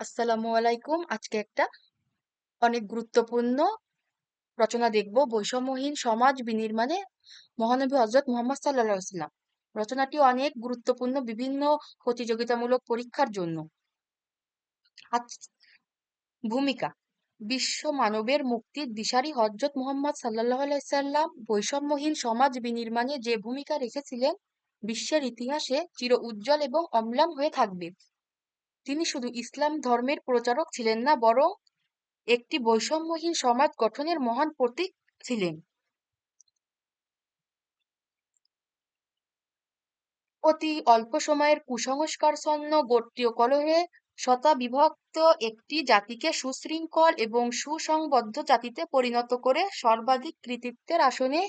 আসসালামু আলাইকুম। আজকে একটা অনেক গুরুত্বপূর্ণ রচনা দেখব। বৈষম্যহীন সমাজ বিনির্মাণে মহানবী হজরত মুহাম্মদ সাল্লাল্লাহু আলাইহি ওয়াসাল্লাম। রচনাটি অনেক গুরুত্বপূর্ণ, বিভিন্ন প্রতিযোগিতামূলক পরীক্ষার জন্য। ভূমিকা, বিশ্ব মানবের মুক্তির দিশারি হজরত মোহাম্মদ সাল্লাল্লাহু আলাইহি সাল্লাম বৈষম্যহীন সমাজ বিনির্মাণে যে ভূমিকা রেখেছিলেন, বিশ্বের ইতিহাসে চির উজ্জ্বল এবং অম্লান হয়ে থাকবে। তিনি শুধু ইসলাম ধর্মের প্রচারক ছিলেন না, বরং একটি বৈষম্যহীন সমাজ গঠনের মহান প্রতীক ছিলেন। অতি অল্প সময়ের কুসংস্কারচ্ছন্ন গোত্রীয় কলহে শতাবিভক্ত একটি জাতিকে সুশৃঙ্খল এবং সুসংবদ্ধ জাতিতে পরিণত করে সর্বাধিক কৃতিত্বের আসনে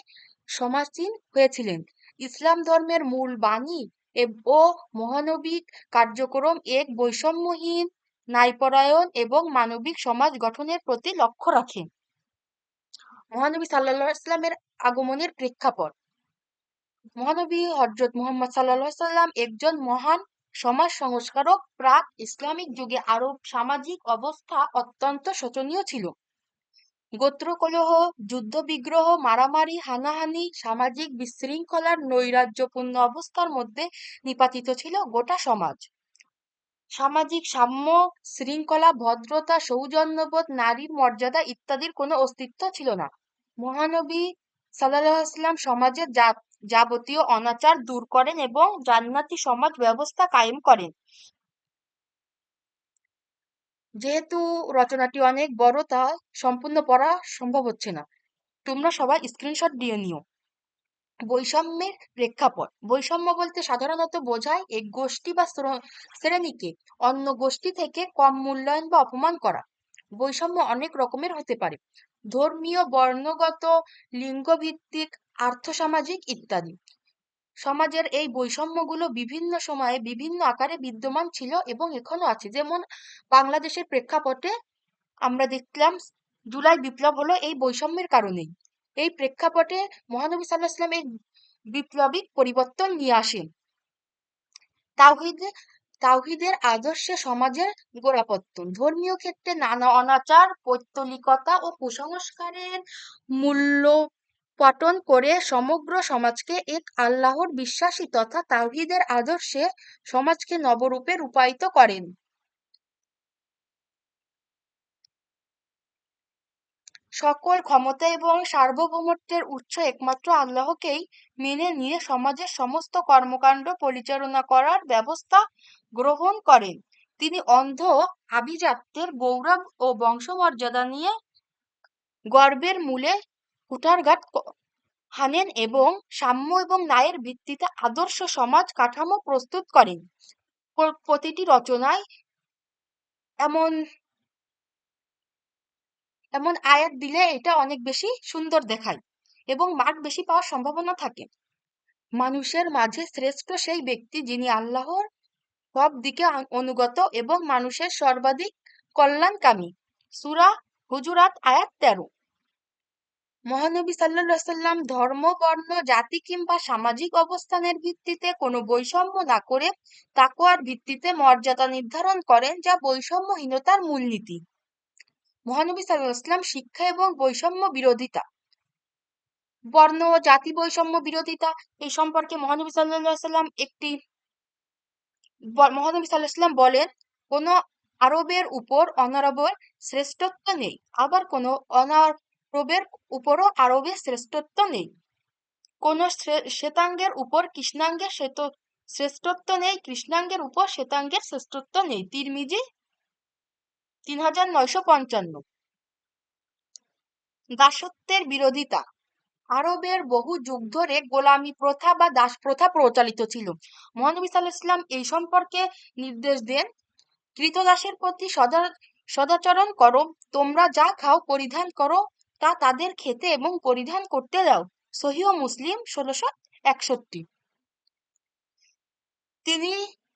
সমাসীন হয়েছিলেন। ইসলাম ধর্মের মূল বাণী ও মহানবিক কার্যক্রম এক বৈষম্যহীন, ন্যায়পরায়ণ এবং মানবিক সমাজ গঠনের প্রতি লক্ষ্য রাখে। মহানবী সাল্লাহ ইসলামের আগমনের প্রেক্ষাপট। মহানবী হজরত মোহাম্মদ সাল্লাহ সাল্লাম একজন মহান সমাজ সংস্কারক, প্রাক ইসলামিক যুগে আরব সামাজিক অবস্থা অত্যন্ত শোচনীয় ছিল। গোত্রকলহ যুদ্ধ বিগ্রহ মারামারি, হানাহানি, সামাজিক বিশৃঙ্খলার নৈরাজ্যপূর্ণ অবস্থার মধ্যে নিপাতিত ছিল গোটা সমাজ। সামাজিক সাম্য, শৃঙ্খলা, ভদ্রতা, সৌজন্যবোধ নারীর মর্যাদা ইত্যাদির কোনো অস্তিত্ব ছিল না। মহানবী সাল্লাম সমাজের যাবতীয় অনাচার দূর করেন এবং জান্নাতি সমাজ ব্যবস্থা কায়েম করেন। যেহেতু রচনাটি অনেক বড়, তা সম্পূর্ণ পড়া সম্ভব হচ্ছে না। তোমরা সবাই স্ক্রিনশট দিয়ে নিও। বৈষম্যের প্রেক্ষাপট। বৈষম্য বলতে সাধারণত বোঝায় এক গোষ্ঠী বা শ্রেণীকে অন্য গোষ্ঠী থেকে কম মূল্যায়ন বা অপমান করা। বৈষম্য অনেক রকমের হতে পারে। ধর্মীয়, বর্ণগত, লিঙ্গভিত্তিক, আর্থসামাজিক ইত্যাদি। সমাজের এই বৈষম্যগুলো বিভিন্ন সময়ে বিভিন্ন আকারে বিদ্যমান ছিল এবং এখনও আছে। যেমন বাংলাদেশের প্রেক্ষাপটে আমরা দেখলাম জুলাই বিপ্লব হলো এই বৈষম্যের কারণেই। এই প্রেক্ষাপটে মহানবী সাল্লাহ ইসলাম এই বিপ্লবিক পরিবর্তন নিয়ে আসেন। তাওহিদে, তাওহিদের আদর্শে সমাজের গোড়াপত্তন। ধর্মীয় ক্ষেত্রে নানা অনাচার পৈত্তলিকতা ও কুসংস্কারের মূল্য পটন করে সমগ্র সমাজকে এক আল্লাহর বিশ্বাসী তথা তাওহিদের আদর্শে সমাজকে নবরূপে রূপায়িত করেন। সকল ক্ষমতা এবং সার্বভৌমত্বের উৎস একমাত্র আল্লাহকেই মেনে নিয়ে সমাজের সমস্ত কর্মকাণ্ড পরিচালনা করার ব্যবস্থা গ্রহণ করেন। তিনি অন্ধ, আভিজাত্যের গৌরব ও বংশমর্যাদা নিয়ে গর্বের মূলে কুঠারঘাত হানেন এবং সাম্য এবং ন্যায়ের ভিত্তিতে আদর্শ সমাজ কাঠামো প্রস্তুত করেন। প্রতিটি রচনায় এমন এমন আয়াত দিলে এটা অনেক বেশি সুন্দর দেখায় এবং মার্ক বেশি পাওয়ার সম্ভাবনা থাকে। মানুষের মাঝে শ্রেষ্ঠ সেই ব্যক্তি যিনি আল্লাহর সব দিকে অনুগত এবং মানুষের সর্বাধিক কল্যাণকামী। সুরা হুজুরাত আয়াত তেরো। মহানবী সাল্লাহ সাল্লাম ধর্ম, বর্ণ, জাতি কিংবা সামাজিক অবস্থানের ভিত্তিতে কোনো বৈষম্য না করে তাকোয়ার ভিত্তিতে মর্যাদা নির্ধারণ করেন, যা বৈষম্যহীনতার মূলনীতি। মহানবী সাল্লাম শিক্ষা এবং বৈষম্য বিরোধিতা, বর্ণ ও জাতি বৈষম্য বিরোধিতা, এই সম্পর্কে মহানবী সাল্লাম একটি মহানবী সাল্লাহ বলেন, কোনো আরবের উপর অনারবের শ্রেষ্ঠত্ব নেই, আবার কোনো অনারবের উপরও আরবের শ্রেষ্ঠত্ব নেই। কোন শ্বেতাঙ্গের উপর কৃষ্ণাঙ্গের শ্বেত, শ্রেষ্ঠত্ব নেই, কৃষ্ণাঙ্গের উপর শ্বেতাঙ্গের শ্রেষ্ঠত্ব নেই। তিরমিজি তিন হাজার নয়শো পঞ্চান্ন। দাসত্বের বিরোধিতা। আরবের বহু যুগ ধরে গোলামী প্রথা বা দাস প্রথা প্রচলিত ছিল। মহানবী সাল্লাহ ইসলাম এই সম্পর্কে নির্দেশ দেন, কৃতদাসের প্রতি সদা, সদাচরণ করো, তোমরা যা খাও, পরিধান করো তা তাদের খেতে এবং পরিধান করতে দাও। সহিহ মুসলিম ষোলোশো একষট্টি। তিনি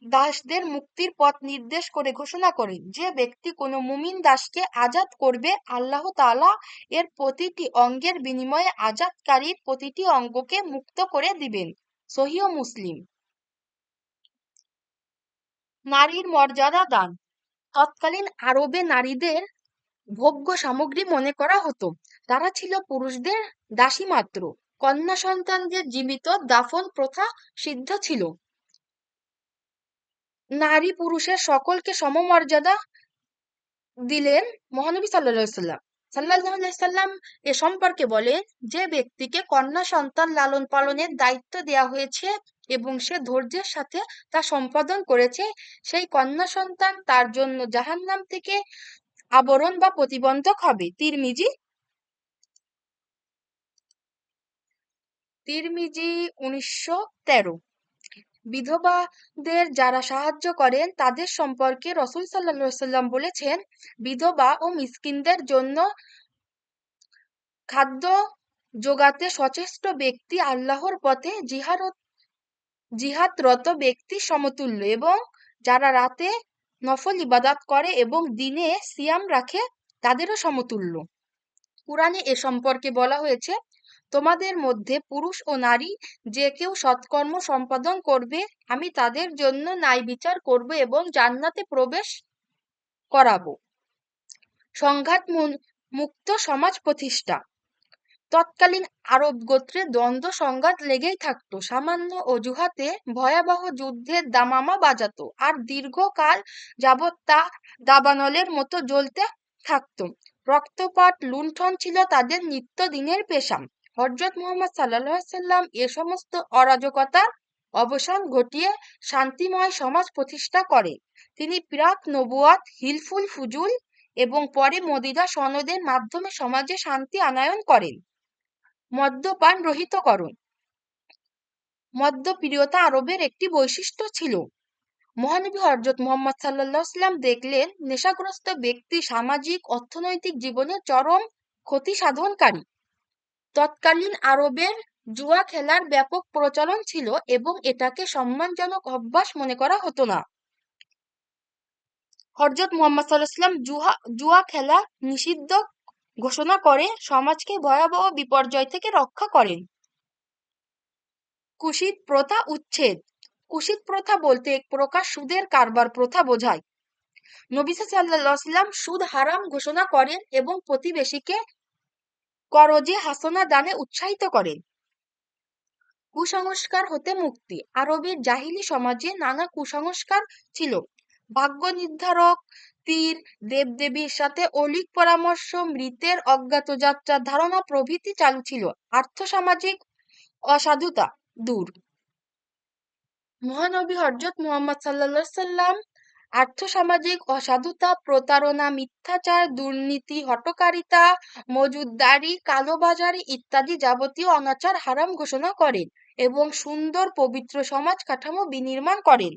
দাসদের মুক্তির পথ নির্দেশ করে ঘোষণা করেন যে, ব্যক্তি কোনো মুমিন দাসকে আজাদ করবে, আল্লাহ তালা এর প্রতিটি অঙ্গের বিনিময়ে আজাদকারীর প্রতিটি অঙ্গকে মুক্ত করে দিবেন। সহিও মুসলিম। নারীর মর্যাদা দান। তৎকালীন আরবে নারীদের ভোগ্য সামগ্রী মনে করা হতো। তারা ছিল পুরুষদের দাসী মাত্র কন্যা সন্তানদের জীবিত দাফন প্রথা সিদ্ধ ছিল। নারী পুরুষের সকলকে সমমর্যাদা দিলেন মহানবী সাল্লাম সাল্লাহ সাল্লাম এ সম্পর্কে বলেন যে ব্যক্তিকে কন্যা সন্তান লালন পালনের দায়িত্ব দেওয়া হয়েছে এবং সে ধৈর্যের সাথে তা সম্পাদন করেছে, সেই কন্যা সন্তান তার জন্য জাহান্নাম থেকে আবরণ বা প্রতিবন্ধক হবে। তিরমিজি তিরমিজি উনিশশো তেরো। বিধবাদের যারা সাহায্য করেন, তাদের সম্পর্কে রসুল সাল্লা সাল্লাম বলেছেন, বিধবা ও মিসকিনদের জন্য খাদ্য যোগাতে সচেষ্ট ব্যক্তি আল্লাহর পথে জিহারত, জিহাদরত ব্যক্তি সমতুল্য এবং যারা রাতে নফল ইবাদাত করে এবং দিনে সিয়াম রাখে, তাদেরও সমতুল্য। কোরআনে এ সম্পর্কে বলা হয়েছে তোমাদের মধ্যে পুরুষ ও নারী যে কেউ সৎকর্ম সম্পাদন করবে, আমি তাদের জন্য ন্যায় বিচার করব এবং জান্নাতে প্রবেশ করাবো। সংঘাত মুক্ত সমাজ প্রতিষ্ঠা। তৎকালীন আরব গোত্রে দ্বন্দ্ব সংঘাত লেগেই থাকতো। সামান্য অজুহাতে ভয়াবহ যুদ্ধের দামামা বাজাতো। আর দীর্ঘকাল যাবৎ তা দাবানলের মতো জ্বলতে থাকতো। রক্তপাত, লুণ্ঠন ছিল তাদের নিত্যদিনের পেশা। হজরত মোহাম্মদ সাল্লাম এ সমস্ত অরাজকতার অবসান ঘটিয়ে শান্তিময় সমাজ প্রতিষ্ঠা করে। তিনি প্রাক নবুয়াত হিলফুল ফুজুল এবং পরে মদিনা সনদের মাধ্যমে সমাজে শান্তি আনায়ন করেন। মদ্যপান রহিতকরণ মদ্যপ্রিয়তা আরবের একটি বৈশিষ্ট্য ছিল। মহানবী হরজত মোহাম্মদ সাল্লাম দেখলেন, নেশাগ্রস্ত ব্যক্তি সামাজিক, অর্থনৈতিক জীবনে চরম ক্ষতি সাধনকারী। তৎকালীন আরবের জুয়া খেলার ব্যাপক প্রচলন ছিল এবং এটাকে সম্মানজনক অভ্যাস মনে করা হতো না। হরজত মোহাম্মদ সাল্লাহাম জুহা, জুয়া খেলা নিষিদ্ধ ঘোষণা করে সমাজকে ভয়াবহ বিপর্যয় থেকে রক্ষা করেন। কুশিত প্রথা উচ্ছেদ। কুশিত প্রথা বলতে এক প্রকার সুদের কারবার প্রথা বোঝায়। নবিসা সাল্লাম সুদ হারাম ঘোষণা করেন এবং প্রতিবেশীকে করজে হাসনা দানে উৎসাহিত করেন কুসংস্কার হতে মুক্তি। আরবের জাহিলি সমাজে নানা কুসংস্কার ছিল। ভাগ্য নির্ধারক, তীর, দেবদেবীর সাথে অলিক পরামর্শ, মৃতের অজ্ঞাত যাত্রার ধারণা প্রভৃতি চালু ছিল। আর্থসামাজিক অসাধুতা দূর। মহানবী হরজত মোহাম্মদ সাল্লা সাল্লাম আর্থসামাজিক অসাধুতা, প্রতারণা, মিথ্যাচার, দুর্নীতি, হটকারিতা মজুদদারি কালোবাজারি ইত্যাদি যাবতীয় অনাচার হারাম ঘোষণা করেন এবং সুন্দর পবিত্র সমাজ কাঠামো বিনির্মাণ করেন।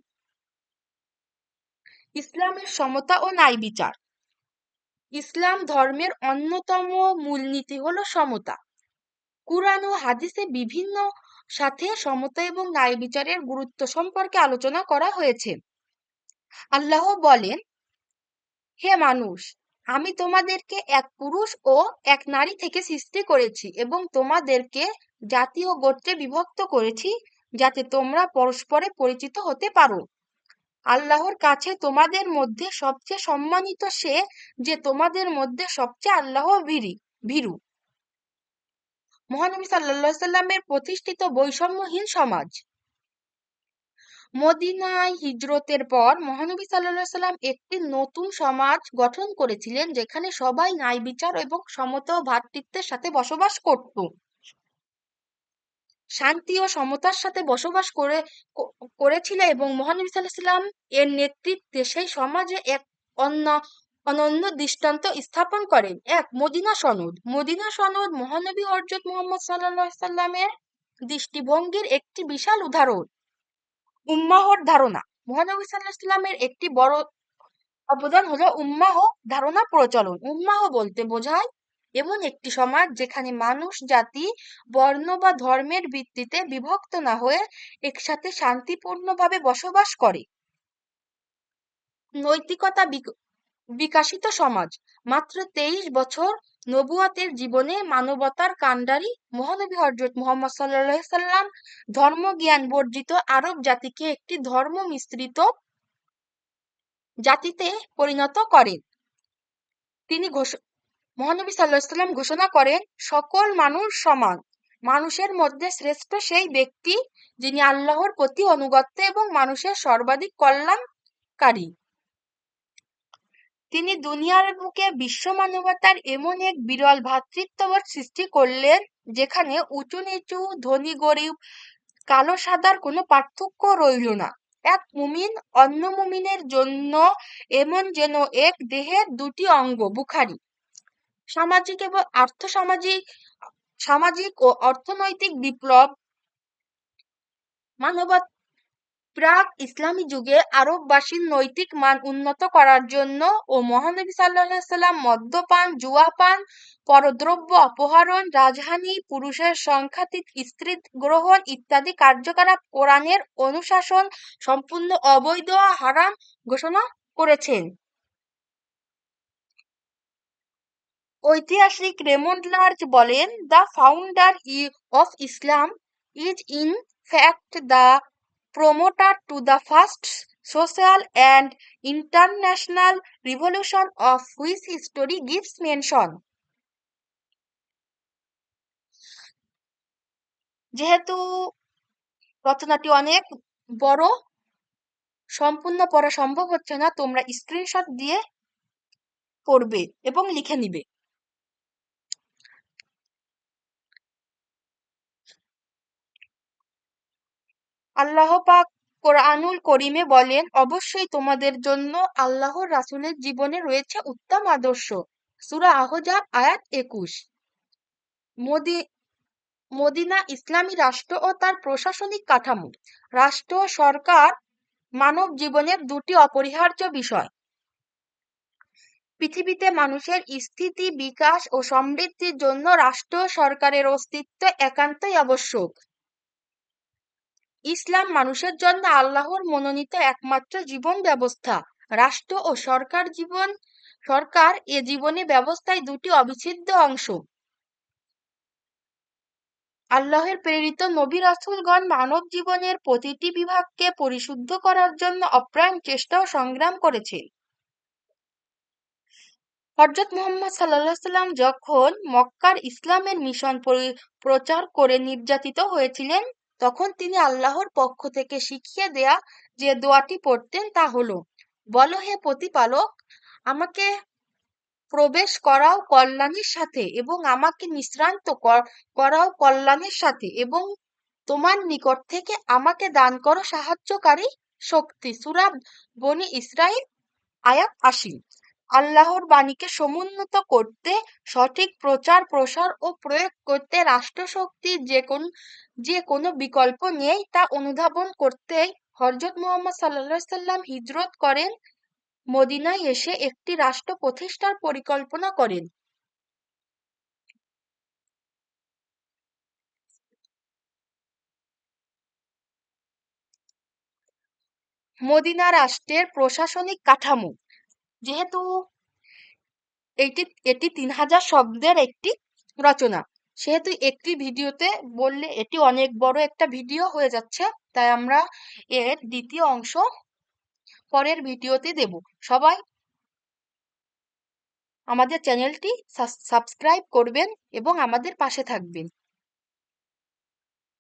ইসলামের সমতা ও ন্যায় বিচার। ইসলাম ধর্মের অন্যতম মূলনীতি হল সমতা। কুরআন ও হাদিসে বিভিন্ন সাথে সমতা এবং ন্যায় বিচারের গুরুত্ব সম্পর্কে আলোচনা করা হয়েছে। আল্লাহ বলেন, হে মানুষ, আমি তোমাদেরকে এক পুরুষ ও এক নারী থেকে সৃষ্টি করেছি এবং তোমাদেরকে জাতি ও গোত্রে বিভক্ত করেছি যাতে তোমরা পরস্পরে পরিচিত হতে পারো। আল্লাহর কাছে তোমাদের মধ্যে সবচেয়ে সম্মানিত সে যে তোমাদের মধ্যে সবচেয়ে আল্লাহ ভীরু। মহানবী সাল্লা সাল্লামের প্রতিষ্ঠিত বৈষম্যহীন সমাজ। মদিনায় হিজরতের পর মহানবী সাল্লাহ সাল্লাম একটি নতুন সমাজ গঠন করেছিলেন, যেখানে সবাই ন্যায় বিচার এবং সমতা ভ্রাতৃত্বের সাথে বসবাস করত। শান্তি ও সমতার সাথে বসবাস করে করেছিল এবং মহানবী সাল্লাহ সাল্লাম এর নেতৃত্বে সেই সমাজে এক অন্য, অনন্য দৃষ্টান্ত স্থাপন করেন। এক, মদিনা সনদ। মদিনা সনদ মহানবী হরজত মোহাম্মদ সাল্লাহ সাল্লামের দৃষ্টিভঙ্গির একটি বিশাল উদাহরণ। উম্মাহর ধারণা। মহানবী সাল্লাহ সাল্লামের একটি বড় অবদান হলো উম্মাহ ধারণা প্রচলন। উম্মাহ বলতে বোঝায় এমন একটি সমাজ যেখানে মানুষ, জাতি, বর্ণ বা ধর্মের ভিত্তিতে বিভক্ত না হয়ে একসাথে শান্তিপূর্ণভাবে বসবাস করে। নৈতিকতা বিকাশিত সমাজ। মাত্র তেইশ বছর নবুয়াতের জীবনে মানবতার কাণ্ডারি মহানবী হজরত মোহাম্মদ সাল্লাহ সাল্লাম ধর্মজ্ঞান বর্জিত আরব জাতিকে একটি ধর্ম মিশ্রিত জাতিতে পরিণত করেন। তিনি মহানবী সাল্লাহ সাল্লাম ঘোষণা করেন, সকল মানুষ সমান। মানুষের মধ্যে শ্রেষ্ঠ সেই ব্যক্তি যিনি আল্লাহর প্রতি অনুগত্য এবং মানুষের সর্বাধিক কল্যাণকারী। তিনি দুনিয়ার বুকে বিশ্ব মানবতার এমন এক বিরল ভ্রাতৃত্ববোধ সৃষ্টি করলেন, যেখানে উঁচু নিচু, ধনী গরিব, কালো সাদার কোনো পার্থক্য রইল না। এক মুমিন অন্য মুমিনের জন্য এমন যেন এক দেহের দুটি অঙ্গ, বুখারি। সামাজিক এবং আর্থসামাজিক, সামাজিক ও অর্থনৈতিক বিপ্লব মানবত প্রাক ইসলামী যুগে আরববাসীর নৈতিক মান উন্নত করার জন্য ও মহানবী সাল্লাহ সাল্লাম মদ্যপান, জুয়াপান, পরদ্রব্য অপহরণ, রাজহানি, পুরুষের সংখ্যাতীত স্ত্রী গ্রহণ ইত্যাদি কার্যকলাপ কোরআনের অনুশাসন সম্পূর্ণ অবৈধ, হারাম ঘোষণা করেছেন। ঐতিহাসিক রেমন্ড লার্জ বলেন, the founder of Islam is in fact the promoter to the first social and international revolution of whose history gives mention যেহেতু রচনাটি অনেক বড়, সম্পূর্ণ পড়া সম্ভব হচ্ছে না, তোমরা স্ক্রিনশট দিয়ে পড়বে এবং লিখে নিবে। আল্লাহ পাক কোরআনুল করিমে বলেন, অবশ্যই তোমাদের জন্য আল্লাহর রাসুলের জীবনে রয়েছে উত্তম আদর্শ। সুরা আহজাব আয়াত একুশ। মোদি, মদিনা ইসলামী রাষ্ট্র ও তার প্রশাসনিক কাঠামো। রাষ্ট্র সরকার মানব জীবনের দুটি অপরিহার্য বিষয়। পৃথিবীতে মানুষের স্থিতি, বিকাশ ও সমৃদ্ধির জন্য রাষ্ট্র সরকারের অস্তিত্ব একান্তই আবশ্যক। ইসলাম মানুষের জন্য আল্লাহর মনোনীত একমাত্র জীবন ব্যবস্থা। রাষ্ট্র ও সরকার জীবন, সরকার এ জীবনে ব্যবস্থায় দুটি অবিচ্ছেদ্য অংশ। আল্লাহের প্রেরিত নবী রাসুলগণ মানব জীবনের প্রতিটি বিভাগকে পরিশুদ্ধ করার জন্য অপ্রাণ চেষ্টা ও সংগ্রাম করেছে। হজরত মোহাম্মদ সাল্লাহ সাল্লাম যখন মক্কার ইসলামের মিশন প্রচার করে নির্যাতিত হয়েছিলেন তখন তিনি আল্লাহর পক্ষ থেকে শিখিয়ে দেয়া যে দোয়াটি পড়তেন তা হলো, বলো হে প্রতিপালক, আমাকে প্রবেশ করাও কল্যাণের সাথে এবং আমাকে নিশ্রান্ত করাও কল্যাণের সাথে এবং তোমার নিকট থেকে আমাকে দান করো সাহায্যকারী শক্তি। সুরাব বনি ইসরায়েল আয়াত আশি। আল্লাহর বাণীকে সমুন্নত করতে, সঠিক প্রচার, প্রসার ও প্রয়োগ করতে রাষ্ট্রশক্তির যে কোন, যে কোনো বিকল্প নেই তা অনুধাবন করতে হরজত মোহাম্মদ সাল্লা সাল্লাম হিজরত করেন, মদিনায় এসে একটি রাষ্ট্র প্রতিষ্ঠার পরিকল্পনা করেন। মদিনা রাষ্ট্রের প্রশাসনিক কাঠামো যেহেতু এটি এটি তিন হাজার শব্দের একটি রচনা। সেহেতু একটি ভিডিওতে বললে এটি অনেক বড় একটা ভিডিও হয়ে যাচ্ছে, তাই আমরা এর দ্বিতীয় অংশ পরের ভিডিওতে দেব। সবাই আমাদের চ্যানেলটি সাবস্ক্রাইব করবেন এবং আমাদের পাশে থাকবেন।